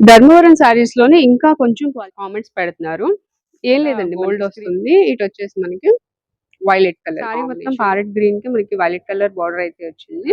ధర్మవరం సారీస్లోనే ఇంకా కొంచెం కామెంట్స్ పెడుతున్నారు. ఏం లేదండి గోల్డ్. వస్తుంది. ఇటు వచ్చేసి మనకి వైలెట్ కలర్ సారీ మొత్తం. ప్యారెట్ గ్రీన్కి మనకి వైలెట్ కలర్ బార్డర్ అయితే వచ్చింది.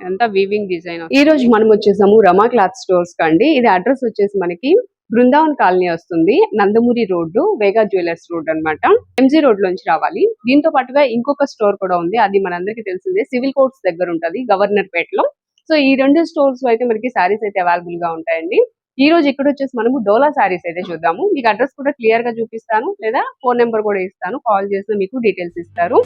అంతా వీవింగ్ డిజైన్ ఈ రోజు మనం వచ్చేసాము రమా క్లాత్ స్టోర్స్ కండి ఇది అడ్రస్ వచ్చేసి మనకి బృందావన్ కాలనీ వస్తుంది. Nandamuri road Vega jewellers road అన్నమాట. ఎంజీ రోడ్ లోంచి రావాలి. దీంతో పాటుగా ఇంకొక స్టోర్ కూడా ఉంది. అది మనందరికీ తెలిసిందే. సివిల్ కోర్ట్స్ దగ్గర ఉంటది గవర్నర్ పేటలో. సో ఈ రెండు స్టోర్స్లో అయితే మనకి సారీస్ అయితే అవైలబుల్గా ఉంటాయండి. ఈ రోజు ఇక్కడ వచ్చేసి మనము డోలా సారీస్ అయితే చూద్దాము. మీకు అడ్రస్ కూడా క్లియర్గా చూపిస్తాను. లేదా ఫోన్ నెంబర్ కూడా ఇస్తాను. కాల్ చేస్తే మీకు డీటెయిల్స్ ఇస్తారు.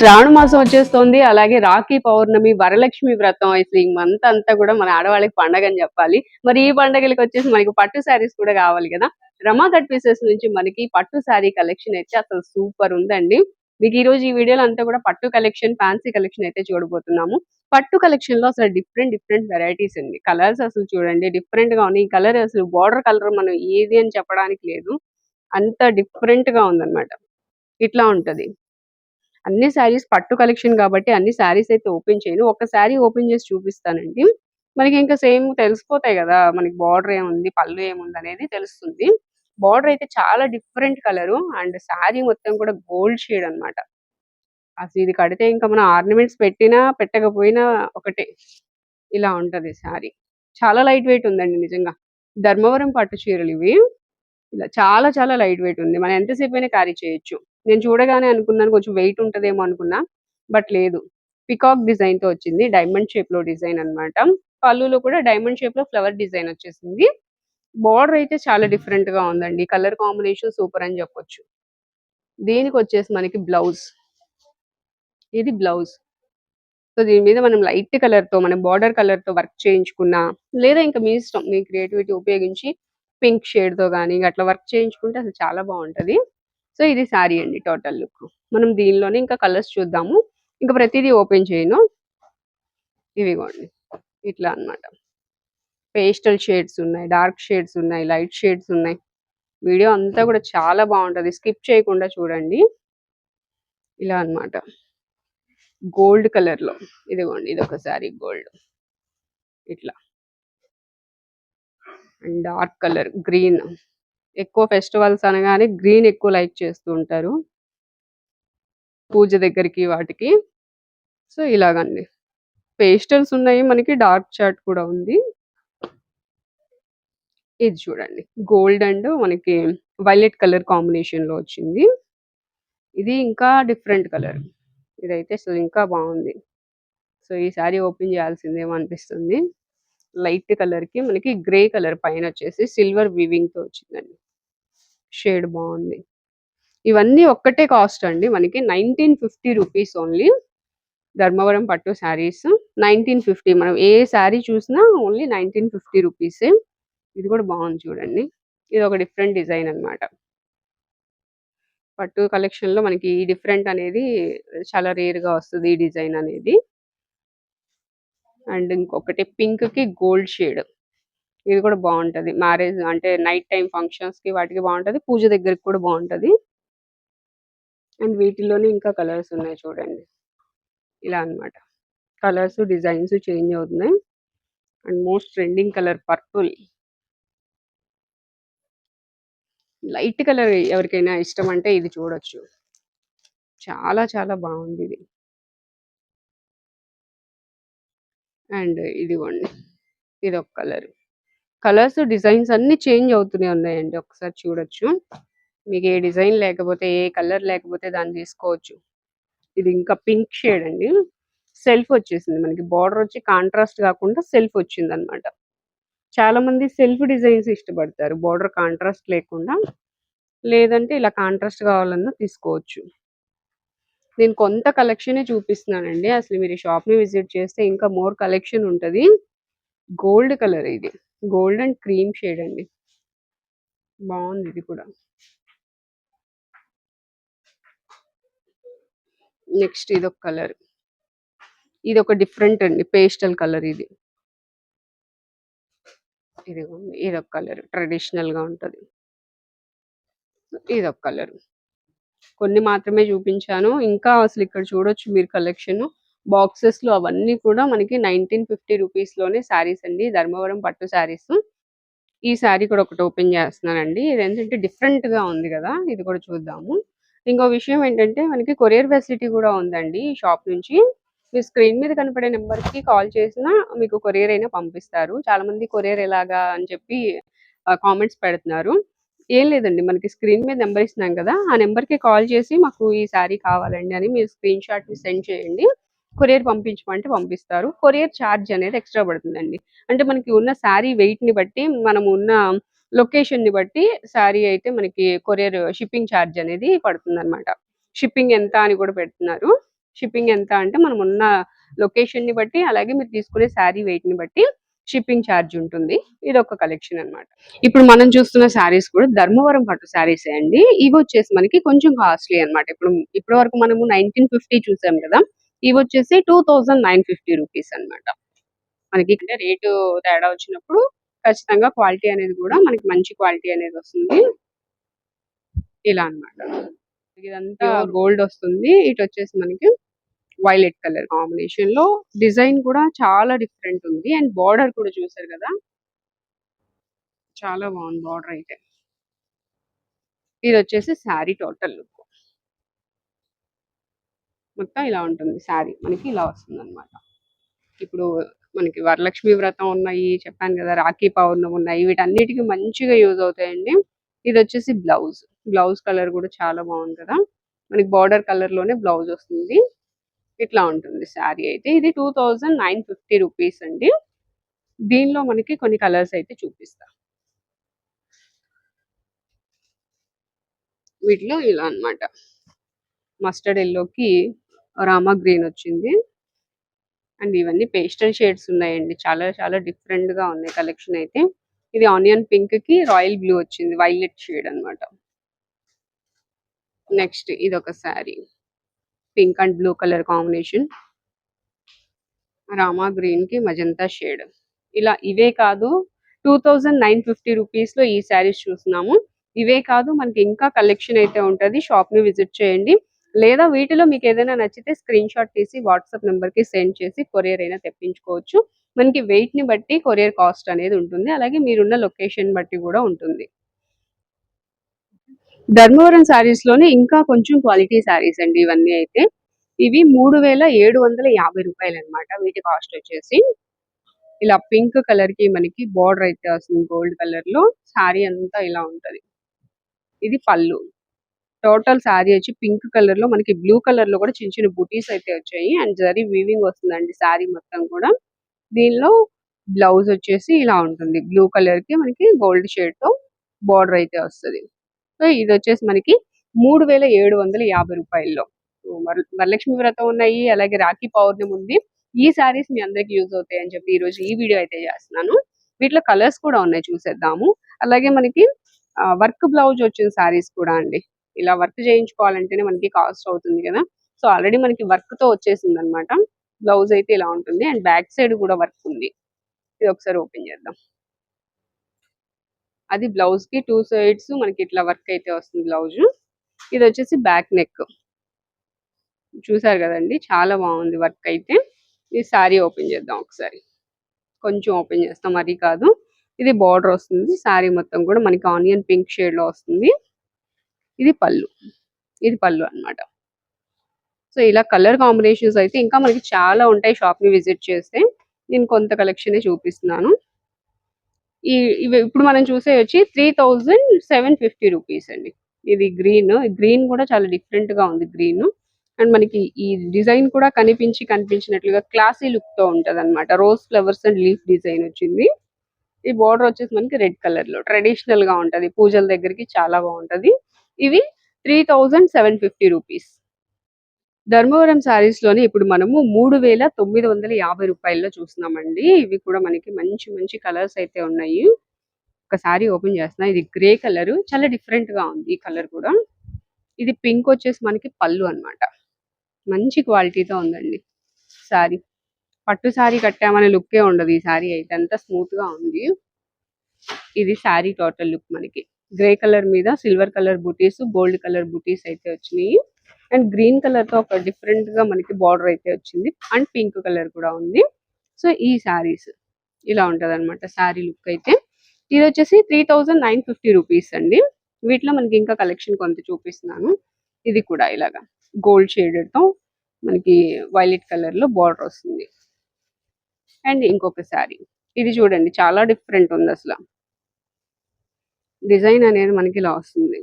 శ్రావణ మాసం వచ్చేస్తోంది. అలాగే రాఖీ పౌర్ణమి వరలక్ష్మి వ్రతం అసలు ఈ మంత్ అంతా కూడా మన ఆడవాళ్ళకి పండగ అని చెప్పాలి. మరి ఈ పండగలకి వచ్చేసి మనకి పట్టు శారీస్ కూడా కావాలి కదా. రమా కట్ పీసెస్ నుంచి మనకి పట్టు శారీ కలెక్షన్ అయితే అసలు సూపర్ ఉందండి. మీకు ఈ రోజు ఈ వీడియోలో అంతా కూడా పట్టు కలెక్షన్ ఫ్యాన్సీ కలెక్షన్ అయితే చూడబోతున్నాము. పట్టు కలెక్షన్లో అసలు డిఫరెంట్ డిఫరెంట్ వెరైటీస్ ఉంది కలర్స్ అసలు చూడండి డిఫరెంట్గా ఉన్నాయి. ఈ కలర్ అసలు బార్డర్ కలర్ మనం ఏది అని చెప్పడానికి లేదు. అంత డిఫరెంట్గా ఉందన్నమాట. ఇట్లా ఉంటది. అన్ని శారీస్ పట్టు కలెక్షన్ కాబట్టి అన్ని శారీస్ అయితే ఓపెన్ చేయను. ఒక శారీ ఓపెన్ చేసి చూపిస్తానండి. మనకి ఇంకా సేమ్ తెలిసిపోతాయి కదా మనకి బార్డర్ ఏముంది పళ్ళు ఏముంది అనేది తెలుస్తుంది. బార్డర్ అయితే చాలా డిఫరెంట్ కలర్ అండ్ శారీ మొత్తం కూడా గోల్డ్ షేడ్ అన్నమాట. అసలు ఇది కడితే ఇంకా మనం ఆర్నమెంట్స్ పెట్టినా పెట్టకపోయినా ఒకటే. ఇలా ఉంటది శారీ. చాలా లైట్ వెయిట్ ఉందండి నిజంగా. ధర్మవరం పట్టు చీరలు ఇవి. ఇలా చాలా చాలా లైట్ వెయిట్ ఉంది. మనం ఎంతసేపు అయినా క్యారీ చేయొచ్చు. నేను చూడగానే అనుకున్నాను కొంచెం వెయిట్ ఉంటుందేమో అనుకున్నా బట్ లేదు. పికాక్ డిజైన్తో వచ్చింది డైమండ్ షేప్లో డిజైన్ అన్నమాట. పళ్ళులో కూడా డైమండ్ షేప్లో ఫ్లవర్ డిజైన్ వచ్చేసింది. బార్డర్ అయితే చాలా డిఫరెంట్గా ఉందండి. కలర్ కాంబినేషన్ సూపర్ అని చెప్పొచ్చు. దీనికి వచ్చేసి మనకి బ్లౌజ్ ఇది బ్లౌజ్ సో దీని మీద మనం లైట్ కలర్తో మన బార్డర్ కలర్తో వర్క్ చేయించుకున్నా లేదా ఇంకా మీ ఇష్టం మీ క్రియేటివిటీ ఉపయోగించి పింక్ షేడ్తో కానీ అట్లా వర్క్ చేయించుకుంటే అసలు చాలా బాగుంటది. సో ఇది శారీ అండి టోటల్ లుక్. మనం దీనిలోనే ఇంకా కలర్స్ చూద్దాము. ఇంకా ప్రతిదీ ఓపెన్ చేయను. ఇవిగోండి. ఇట్లా అన్నమాట. పేస్టల్ షేడ్స్ ఉన్నాయి డార్క్ షేడ్స్ ఉన్నాయి లైట్ షేడ్స్ ఉన్నాయి. వీడియో అంతా కూడా చాలా బాగుంటది. స్కిప్ చేయకుండా చూడండి. ఇలా అన్నమాట. గోల్డ్ కలర్లో ఇదిగోండి ఇది ఒక శారీ గోల్డ్. ఇట్లా. And dark colour green. ఎక్కువ ఫెస్టివల్స్ అనగానే గ్రీన్ ఎక్కువ లైక్ చేస్తూ ఉంటారు. పూజ దగ్గరికి వాటికి. సో ఇలాగండి. పేస్టల్స్ ఉన్నాయి మనకి డార్క్ చాట్ కూడా ఉంది. ఇది చూడండి. గోల్డ్ అండ్ మనకి వైలెట్ కలర్ కాంబినేషన్లో వచ్చింది. ఇది ఇంకా డిఫరెంట్ కలర్. ఇదైతే అసలు ఇంకా బాగుంది. సో ఈ సారీ ఓపెన్ చేయాల్సిందేమో అనిపిస్తుంది. లైట్ కలర్కి మనకి గ్రే కలర్ పైన వచ్చేసి సిల్వర్ వీవింగ్తో వచ్చిందండి. షేడ్ బాగుంది. ఇవన్నీ ఒక్కటే కాస్ట్ అండి. మనకి nineteen fifty rupees only. Dharmavaram పట్టు శారీస్ నైన్టీన్ ఫిఫ్టీ. మనం ఏ శారీ చూసినా ఓన్లీ నైన్టీన్ ఫిఫ్టీ రూపీస్. ఇది కూడా బాగుంది చూడండి. ఇది ఒక డిఫరెంట్ డిజైన్ అన్నమాట. పట్టు కలెక్షన్లో మనకి ఈ డిఫరెంట్ అనేది చాలా రేర్గా వస్తుంది ఈ డిజైన్ అనేది. అండ్ ఇంకొకటి పింక్కి గోల్డ్ షేడ్. ఇది కూడా బాగుంటది మ్యారేజ్ అంటే నైట్ టైం ఫంక్షన్స్కి వాటికి బాగుంటది పూజ దగ్గరికి కూడా బాగుంటది అండ్ వీటిలోనే ఇంకా కలర్స్ ఉన్నాయి చూడండి. ఇలా అన్నమాట. కలర్స్ డిజైన్స్ చేంజ్ అవుతున్నాయి. And most trending colour purple. Light colour ఎవరికైనా ఇష్టం అంటే ఇది చూడొచ్చు. చాలా చాలా బాగుంది ఇది. అండ్ ఇదిగోండి ఇది ఒక కలర్. కలర్స్ డిజైన్స్ అన్ని చేంజ్ అవుతూనే ఉన్నాయండి. ఒకసారి చూడొచ్చు. మీకు ఏ డిజైన్ లేకపోతే ఏ కలర్ లేకపోతే దాన్ని తీసుకోవచ్చు. ఇది ఇంకా పింక్ షేడ్ అండి. సెల్ఫ్ వచ్చేసింది మనకి. బార్డర్ వచ్చి కాంట్రాస్ట్ కాకుండా సెల్ఫ్ వచ్చింది అనమాట చాలా మంది సెల్ఫ్ డిజైన్స్ ఇష్టపడతారు. బార్డర్ కాంట్రాస్ట్ లేకుండా. లేదంటే ఇలా కాంట్రాస్ట్ కావాలన్నా తీసుకోవచ్చు. నేను కొంత కలెక్షనే చూపిస్తున్నానండి. అసలు మీరు ఈ షాప్ని విజిట్ చేస్తే ఇంకా మోర్ కలెక్షన్ ఉంటుంది. గోల్డ్ కలర్ ఇది. గోల్డ్ అండ్ క్రీమ్ షేడ్ అండి. బాగుంది ఇది కూడా. నెక్స్ట్ ఇది ఒక కలర్. ఇది ఒక డిఫరెంట్ అండి. పేస్టల్ కలర్ ఇది. ఇది ఇది ఒక కలర్. ట్రెడిషనల్ ఉంటుంది. ఇదొక ఇది ఒక కలర్. కొన్ని మాత్రమే చూపించాను. ఇంకా అసలు ఇక్కడ చూడొచ్చు మీరు కలెక్షన్. బాక్సెస్లో అవన్నీ కూడా మనకి నైన్టీన్ ఫిఫ్టీ రూపీస్లోనే శారీస్ అండి. ధర్మవరం పట్టు శారీస్. ఈ శారీ కూడా ఒకటి ఓపెన్ చేస్తున్నానండి. ఇది ఏంటంటే డిఫరెంట్గా ఉంది కదా ఇది కూడా చూద్దాము. ఇంకో విషయం ఏంటంటే మనకి కొరియర్ ఫెసిలిటీ కూడా ఉందండి ఈ షాప్ నుంచి. మీ స్క్రీన్ మీద కనపడే నెంబర్కి కాల్ చేసినా మీకు కొరియర్ అయినా పంపిస్తారు. చాలా మంది కొరియర్ ఎలాగా అని చెప్పి కామెంట్స్ పెడుతున్నారు. ఏం లేదండి. మనకి స్క్రీన్ మీద నెంబర్ ఇస్తున్నాం కదా ఆ నెంబర్కి కాల్ చేసి మాకు ఈ శారీ కావాలండి అని మీరు స్క్రీన్ షాట్ని సెండ్ చేయండి. కొరియర్ పంపించమంటే పంపిస్తారు. కొరియర్ ఛార్జ్ అనేది ఎక్స్ట్రా పడుతుందండి. అంటే మనకి ఉన్న శారీ వెయిట్ని బట్టి మనం ఉన్న లొకేషన్ని బట్టి శారీ అయితే మనకి కొరియర్ షిప్పింగ్ ఛార్జ్ అనేది పడుతుందన్నమాట. షిప్పింగ్ ఎంత అని కూడా పెడుతున్నారు. షిప్పింగ్ ఎంత అంటే మనం ఉన్న లొకేషన్ని బట్టి అలాగే మీరు తీసుకునే శారీ వెయిట్ని బట్టి షిప్పింగ్ ఛార్జ్ ఉంటుంది. ఇది ఒక కలెక్షన్ అన్నమాట. ఇప్పుడు మనం చూస్తున్న శారీస్ కూడా ధర్మవరం పట్టు శారీస్ అండి. ఇవి వచ్చేసి మనకి కొంచెం కాస్ట్లీ అన్నమాట. ఇప్పుడు ఇప్పటి వరకు మనము నైన్టీన్ ఫిఫ్టీ చూసాం కదా. ఇవి వచ్చేసి two thousand nine fifty rupees అనమాట మనకి ఇక్కడ రేటు తేడా వచ్చినప్పుడు ఖచ్చితంగా క్వాలిటీ అనేది కూడా మనకి మంచి క్వాలిటీ అనేది వస్తుంది. ఇలా అన్నమాట. ఇదంతా గోల్డ్ వస్తుంది. ఇటు వచ్చేసి మనకి వైలెట్ కలర్ కాంబినేషన్లో డిజైన్ కూడా చాలా డిఫరెంట్ ఉంది. అండ్ బార్డర్ కూడా చూసారు కదా? చాలా బాగుంది బార్డర్ అయితే. ఇది వచ్చేసి శారీ టోటల్ లుక్. మొత్తం ఇలా ఉంటుంది శారీ. మనకి ఇలా వస్తుంది అనమాట ఇప్పుడు మనకి వరలక్ష్మి వ్రతం ఉన్నాయి చెప్పాను కదా రాఖీ పౌర్ణమి ఉన్నాయి. వీటన్నిటికీ మంచిగా యూజ్ అవుతాయండి. ఇది వచ్చేసి బ్లౌజ్. బ్లౌజ్ కలర్ కూడా చాలా బాగుంది కదా? మనకి బార్డర్ కలర్లోనే బ్లౌజ్ వస్తుంది. ఇట్లా ఉంటుంది శారీ అయితే. ఇది two thousand nine fifty rupees అండి. దీనిలో మనకి కొన్ని కలర్స్ అయితే చూపిస్తా. వీటిలో ఇలా అన్నమాట. మస్టర్డ్ ఎల్లోకి రామా గ్రీన్ వచ్చింది. అండ్ ఇవన్నీ పేస్టల్ షేడ్స్ ఉన్నాయండి. చాలా చాలా డిఫరెంట్గా ఉన్నాయి కలెక్షన్ అయితే. ఇది ఆనియన్ పింక్కి రాయల్ బ్లూ వచ్చింది. వైలెట్ షేడ్ అన్నమాట. నెక్స్ట్ ఇది ఒక sari. Pink and blue colour combination. Rama గ్రీన్కి మజంతా షేడ్. ఇలా ఇవే కాదు టూ థౌజండ్ నైన్ ఫిఫ్టీ రూపీస్లో ఈ శారీస్ చూస్తున్నాము. ఇవే కాదు మనకి ఇంకా కలెక్షన్ అయితే ఉంటది. షాప్ని విజిట్ చేయండి. లేదా వీటిలో మీకు ఏదైనా నచ్చితే స్క్రీన్ షాట్ తీసి వాట్సాప్ నెంబర్కి సెండ్ చేసి కొరియర్ అయినా తెప్పించుకోవచ్చు. మనకి వెయిట్ని బట్టి కొరియర్ కాస్ట్ అనేది ఉంటుంది. అలాగే మీరున్న లొకేషన్ బట్టి కూడా ఉంటుంది. ధర్మవరం శారీస్లోనే ఇంకా కొంచెం క్వాలిటీ శారీస్ అండి ఇవన్నీ అయితే. ఇవి మూడు వేల ఏడు వందల యాభై రూపాయలు అనమాట వీటి కాస్ట్ వచ్చేసి ఇలా పింక్ కలర్కి మనకి బార్డర్ అయితే వస్తుంది గోల్డ్ కలర్లో శారీ అంతా ఇలా ఉంటది. ఇది పళ్ళు. టోటల్ శారీ వచ్చి పింక్ కలర్లో మనకి బ్లూ కలర్లో కూడా చిన్న చిన్న బుటీస్ అయితే వచ్చాయి. అండ్ జరీ వీవింగ్ వస్తుందండి శారీ మొత్తం కూడా. దీనిలో బ్లౌజ్ వచ్చేసి ఇలా ఉంటుంది. బ్లూ కలర్కి మనకి గోల్డ్ షేడ్తో బార్డర్ అయితే వస్తుంది. సో ఇది వచ్చేసి మనకి మూడు వేల ఏడు వందల యాభై రూపాయల్లో. వరలక్ష్మి వ్రతం ఉన్నాయి అలాగే రాఖీ పౌర్ణమి ఉంది. ఈ సారీస్ మీ అందరికి యూజ్ అవుతాయి అని చెప్పి ఈ రోజు ఈ వీడియో అయితే చేస్తున్నాను. వీటిలో కలర్స్ కూడా ఉన్నాయి చూసేద్దాము. అలాగే మనకి వర్క్ బ్లౌజ్ వచ్చిన సారీస్ కూడా అండి. ఇలా వర్క్ చేయించుకోవాలంటేనే మనకి కాస్ట్ అవుతుంది కదా. సో ఆల్రెడీ మనకి వర్క్తో వచ్చేసింది అనమాట బ్లౌజ్ అయితే ఇలా ఉంటుంది. అండ్ బ్యాక్ సైడ్ కూడా వర్క్ ఉంది. ఇది ఒకసారి ఓపెన్ చేద్దాం. అది బ్లౌజ్కి టూ సైడ్స్ మనకి ఇట్లా వర్క్ అయితే వస్తుంది బ్లౌజ్ ఇది వచ్చేసి బ్యాక్ నెక్ చూసారు కదండి? చాలా బాగుంది వర్క్ అయితే. ఈ శారీ ఓపెన్ చేద్దాం ఒకసారి. కొంచెం ఓపెన్ చేస్తాం మరీ కాదు. ఇది బార్డర్ వస్తుంది. శారీ మొత్తం కూడా మనకి ఆనియన్ పింక్ షేడ్లో వస్తుంది. ఇది పళ్ళు. ఇది పళ్ళు అన్నమాట. సో ఇలా కలర్ కాంబినేషన్స్ అయితే ఇంకా మనకి చాలా ఉంటాయి షాప్ని విజిట్ చేస్తే. నేను కొంత కలెక్షన్ చూపిస్తున్నాను. ఈ ఇవి ఇప్పుడు మనం చూసే వచ్చి three thousand seven fifty rupees అండి. ఇది గ్రీన్ గ్రీన్ కూడా చాలా డిఫరెంట్గా ఉంది గ్రీన్. అండ్ మనకి ఈ డిజైన్ కూడా కనిపించి కనిపించినట్లుగా క్లాసీ లుక్తో ఉంటది అనమాట rose flowers and leaf design వచ్చింది. ఈ బార్డర్ వచ్చేసి మనకి రెడ్ కలర్లో ట్రెడిషనల్గా ఉంటది. పూజల దగ్గరికి చాలా బాగుంటది. ఇవి three thousand seven fifty rupees. Dharmavaram శారీస్లోనే ఇప్పుడు మనము మూడు వేల తొమ్మిది వందల యాభై రూపాయల్లో చూస్తున్నామండి. ఇవి కూడా మనకి మంచి మంచి కలర్స్ అయితే ఉన్నాయి. ఒక సారీ ఓపెన్ చేస్తున్నా. ఇది గ్రే కలర్ చాలా డిఫరెంట్గా ఉంది ఈ కలర్ కూడా. ఇది పింక్ వచ్చేసి మనకి పళ్ళు అన్నమాట. మంచి క్వాలిటీతో ఉందండి సారీ. పట్టు సారీ కట్టామనే లుక్కే ఉండదు ఈ సారీ అయితే. అంతా స్మూత్గా ఉంది. ఇది సారీ టోటల్ లుక్ మనకి. గ్రే కలర్ మీద సిల్వర్ కలర్ బుటీస్ గోల్డ్ కలర్ బుటీస్ అయితే వచ్చినాయి. అండ్ గ్రీన్ కలర్తో ఒక డిఫరెంట్గా మనకి బార్డర్ అయితే వచ్చింది అండ్ పింక్ కలర్ కూడా ఉంది. సో ఈ సారీస్ ఇలా ఉంటది అనమాట సారీ లుక్ అయితే. ఇది వచ్చేసి three thousand nine fifty rupees అండి. వీటిలో మనకి ఇంకా కలెక్షన్ కొంత చూపిస్తున్నాను. ఇది కూడా ఇలాగా గోల్డ్ షేడెడ్తో మనకి వైలెట్ కలర్లో బార్డర్ వస్తుంది. అండ్ ఇంకొక సారీ ఇది చూడండి చాలా డిఫరెంట్ ఉంది అసలు. డిజైన్ అనేది మనకి ఇలా వస్తుంది.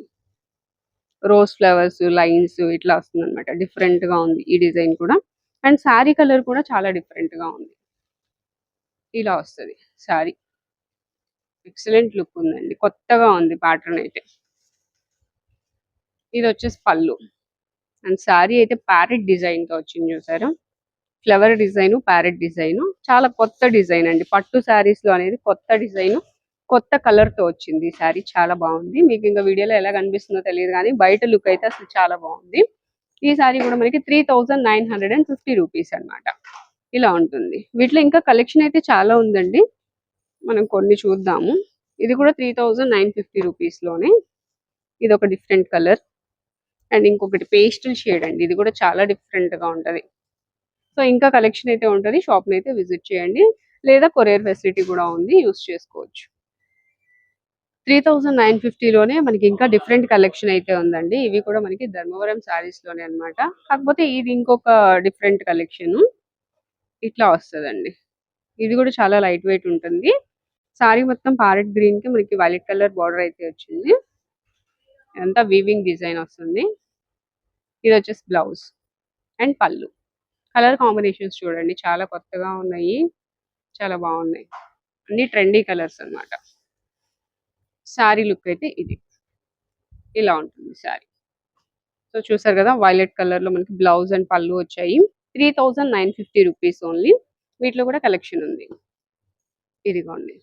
రోజ్ ఫ్లవర్స్ లైన్స్ ఇట్లా వస్తుంది అనమాట డిఫరెంట్గా ఉంది ఈ డిజైన్ కూడా. అండ్ శారీ కలర్ కూడా చాలా డిఫరెంట్గా ఉంది. ఇలా వస్తుంది శారీ ఎక్సలెంట్ లుక్ ఉందండి. కొత్తగా ఉంది ప్యాటర్న్ అయితే. ఇది వచ్చేసి పళ్ళు. అండ్ శారీ అయితే ప్యారెట్ డిజైన్తో వచ్చింది చూసారు? ఫ్లవర్ డిజైన్ ప్యారెట్ డిజైన్ చాలా కొత్త డిజైన్ అండి. పట్టు శారీస్లో అనేది కొత్త డిజైన్ కొత్త కలర్తో వచ్చింది ఈ శారీ చాలా బాగుంది. మీకు ఇంకా వీడియోలో ఎలా కనిపిస్తుందో తెలియదు కానీ బయట లుక్ అయితే అసలు చాలా బాగుంది. ఈ శారీ కూడా మనకి three thousand nine hundred and fifty rupees అనమాట ఇలా ఉంటుంది. వీటిలో ఇంకా కలెక్షన్ అయితే చాలా ఉందండి. మనం కొన్ని చూద్దాము. ఇది కూడా త్రీ థౌజండ్ నైన్ ఫిఫ్టీ రూపీస్లోనే. ఇది ఒక డిఫరెంట్ కలర్. అండ్ ఇంకొకటి పేస్టల్ షేడ్ అండి. ఇది కూడా చాలా డిఫరెంట్ ఉంటుంది ఉంటది. సో ఇంకా కలెక్షన్ అయితే ఉంటుంది. షాప్ అయితే విజిట్ చేయండి. లేదా కొరియర్ ఫెసిలిటీ కూడా ఉంది. యూస్ చేసుకోవచ్చు. త్రీ థౌజండ్ నైన్ ఫిఫ్టీలోనే మనకి ఇంకా డిఫరెంట్ కలెక్షన్ అయితే ఉందండి. ఇవి కూడా మనకి ధర్మవరం శారీస్లోనే అన్నమాట. కాకపోతే ఇది ఇంకొక డిఫరెంట్ కలెక్షన్. ఇట్లా వస్తుందండి. ఇది కూడా చాలా లైట్ వెయిట్ ఉంటుంది. సారీ మొత్తం పారెట్ గ్రీన్కి మనకి వైలెట్ కలర్ బార్డర్ అయితే వచ్చింది. అంతా వీవింగ్ డిజైన్ వస్తుంది. ఇది వచ్చేసి blouse and pallu. Colour combinations చూడండి. చాలా కొత్తగా ఉన్నాయి. చాలా బాగున్నాయి. అన్ని ట్రెండీ కలర్స్ అన్నమాట. శారీ లుక్ అయితే ఇది. ఇలా ఉంటుంది శారీ. సో చూసారు కదా వైలెట్ కలర్లో మనకి బ్లౌజ్ అండ్ పళ్ళు వచ్చాయి. Three thousand nine fifty rupees only. వీటిలో కూడా కలెక్షన్ ఉంది. ఇదిగోండి.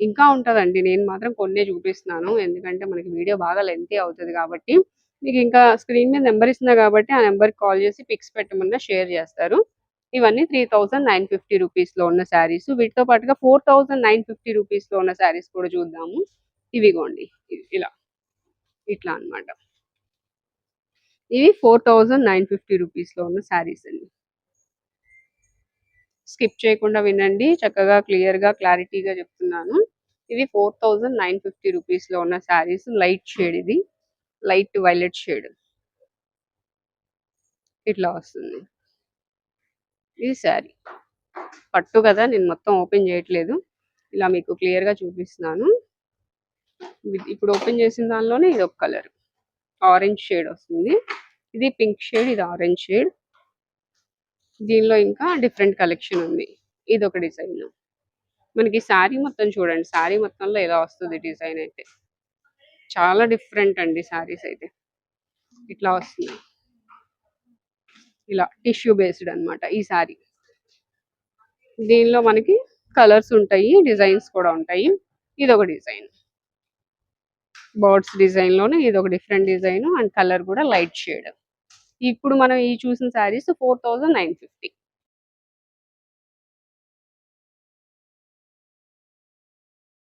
ఇంకా ఉంటుందండి. నేను మాత్రం కొన్నే చూపిస్తున్నాను. ఎందుకంటే మనకి వీడియో బాగా లెంతీ అవుతుంది కాబట్టి. మీకు ఇంకా స్క్రీన్ మీద నెంబర్ ఇస్తున్నా కాబట్టి ఆ నెంబర్కి కాల్ చేసి పిక్స్ పెట్టమన్నా షేర్ చేస్తారు. ఇవన్నీ త్రీ థౌజండ్ నైన్ ఫిఫ్టీ రూపీస్లో ఉన్న శారీస్. వీటితో పాటుగా ఫోర్ థౌజండ్ నైన్ ఫిఫ్టీ రూపీస్లో ఉన్న శారీస్ కూడా చూద్దాము. ఇవిగోండి. ఇలా. ఇట్లా అన్నమాట. ఇవి ఫోర్ థౌజండ్ నైన్ ఫిఫ్టీ రూపీస్లో ఉన్న శారీస్ అండి. స్కిప్ చేయకుండా వినండి. చక్కగా క్లియర్గా క్లారిటీగా చెప్తున్నాను. ఇవి ఫోర్ థౌజండ్ నైన్ ఫిఫ్టీ రూపీస్లో ఉన్న శారీస్. లైట్ షేడ్ ఇది. Light violet shade. ఇట్లా వస్తుంది. ఇది శారీ. పట్టు కదా నేను మొత్తం ఓపెన్ చేయట్లేదు. ఇలా మీకు క్లియర్గా చూపిస్తున్నాను ఇప్పుడు ఓపెన్ చేసిన దానిలోనే ఇది ఒక కలర్. ఆరెంజ్ షేడ్ వస్తుంది. ఇది పింక్ షేడ్ ఇది ఆరెంజ్ షేడ్. దీనిలో ఇంకా డిఫరెంట్ కలెక్షన్ ఉంది. ఇది ఒక డిజైన్. మనకి శారీ మొత్తం చూడండి. శారీ మొత్తంలో ఎలా వస్తుంది డిజైన్ అయితే. చాలా డిఫరెంట్ అండి శారీస్ అయితే. ఇట్లా వస్తుంది. ఇలా టిష్యూ బేస్డ్ అన్నమాట ఈ శారీ దీనిలో మనకి కలర్స్ ఉంటాయి డిజైన్స్ కూడా ఉంటాయి. ఇది ఒక డిజైన్ బర్డ్స్ డిజైన్లోనే ఇది ఒక డిఫరెంట్ డిజైన్ అండ్ కలర్ కూడా లైట్ షేడ్ ఇప్పుడు మనం ఈ చూసిన saris four thousand nine fifty